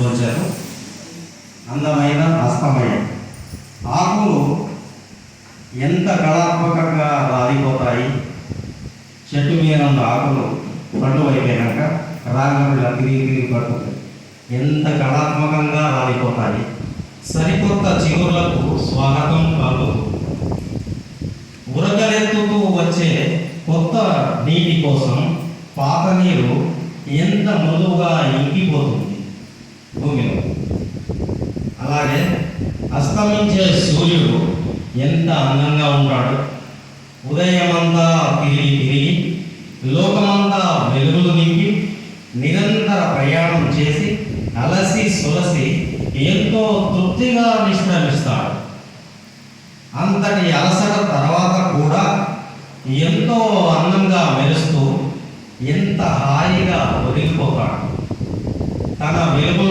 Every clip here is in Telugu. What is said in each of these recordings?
పోల్చారు అందమైన అస్తమయం ఆకులు ఎంత కళాత్మకంగా రాలిపోతాయి? చెట్టు మీద ఉన్న ఆకులు పండు అయిపోయినాక రాగంలో తిరిగి పడుతుంది. ఎంత కళాత్మకంగా రాలిపోతాయి? సరికొత్త చిగురులకు స్వాగతం పలుకు ఉరగలెత్తుతూ వచ్చే కొత్త నీటి కోసం పాత నీరు ఎంత మృదువుగా ఇంకిపోతుంది? భూమిలో. అలాగే అస్తమించే సూర్యుడు ఎంత అందంగా ఉంటాడు? ఉదయమంతా తిరిగి తిరిగి లోకమంతా వెలుగులు నింపి నిరంతర ప్రయాణం చేసి అలసి సులసి ఎంతో తృప్తిగా నిష్క్రమిస్తాడు. అంతటి అలసట తర్వాత కూడా ఎంతో అందంగా మెరుస్తూ ఎంత హాయిగా ఒరిగిపోతాడు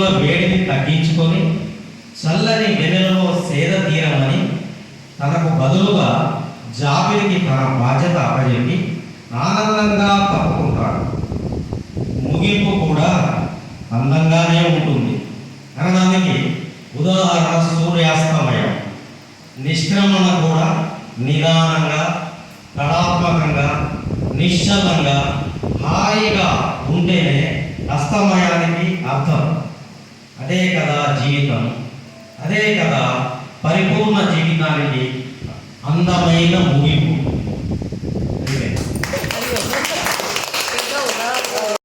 వెలుగుల వేడిని తగ్గించుకొని చల్లని వెన్నెలలో సేద తీరమని తనకు బదులుగా జాబిరికి తన బాధ్యత అప్పజెప్పి ఆనందంగా తప్పుకుంటాడు. ముగింపు కూడా అందంగానే ఉంటుంది. అనడానికి ఉదాహరణ సూర్యాస్తమయం. నిష్క్రమణ కూడా నిదానంగా కళాత్మకంగా నిశ్చలంగా హాయిగా ఉంటేనే అస్తమయానికి అర్థం. అదే కదా జీవితం అదే కదా పరిపూర్ణ జీవితానికి అందమైన ముగింపు.